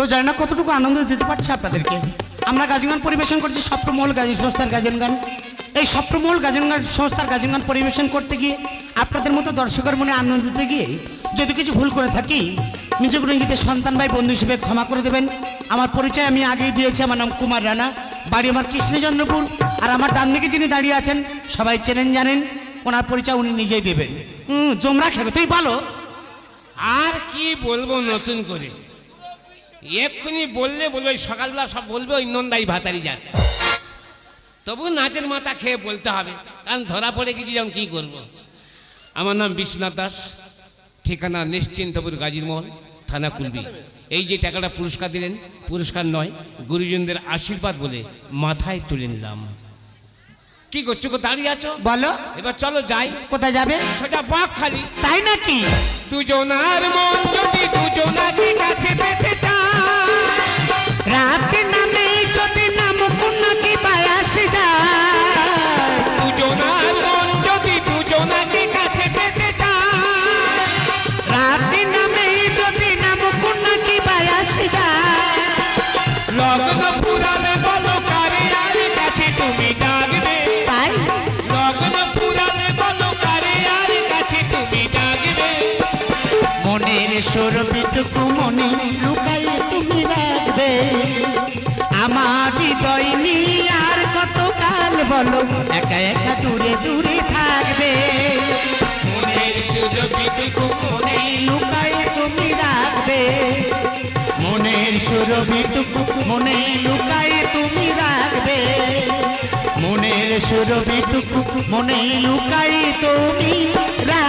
তো জানি না কতটুকু আনন্দ দিতে পারছে আপনাদেরকে। আমরা গাজন গান পরিবেশন করছি সপ্তমহল গাজন সংস্থার গাজন গান। এই সপ্তমহল গাজন গান সংস্থার গাজন গান পরিবেশন করতে গিয়ে আপনাদের মতো দর্শকের মনে আনন্দ দিতে গিয়ে যদি কিছু ভুল করে থাকি নিজেকে নিজেদের সন্তান ভাই বন্ধু হিসেবে ক্ষমা করে দেবেন। আমার পরিচয় আমি আগেই দিয়েছি, আমার নাম কুমার রানা। বাড়ি আমার কৃষ্ণচন্দ্রপুর। আর আমার ডান দিকে যিনি দাঁড়িয়ে আছেন, সবাই চেনেন, জানেন, ওনার পরিচয় উনি নিজেই দেবেন। হুম জমরা খেলো, তুই ভালো আর কি বলব নতুন করে? এক্ষুনি বললে বলবে ওই সকালবেলা সব বলবে ওই নন্দাই ভাতারি যান। তবু নাচের মাথা খেয়ে বলতে হবে কারণ ধরা পড়ে গেছি যেমন কী করব। আমার নাম বিশ্বনাথ দাস ঠিকানা নিশ্চিন্তপুর গাজীরমহল থানা কুলবি। এই যে টাকাটা পুরস্কার দিলেন পুরস্কার নয় গুরুজনদের আশীর্বাদ বলে মাথায় তুলে নিলাম। কি করছ গো দাঁড়িয়ে আছো? বলো। এবার চলো যাই। কোথায় যাবে? সোজা বাঘ খালি। তাই নাকি? দুজনার মন যদি দুজনাকে লগ্ন পুরাণে বলো কারে আর কাছে তুমি ডাকবে। তাই লগ্ন পুরাণে বলো কারে আর কাছে তুমি ডাকবে। মনের মনে তুমি রাখবে। আমার হৃদয় নিয়ে আর কত বলো একা একা দূরে দূরে থাকবে। মনের সুযোগটুকু মনে লুকাইয়ে তুমি রাখবে। মনের সুরভিটুকু সুরবিটুকু মনে লুকাই তুমি রা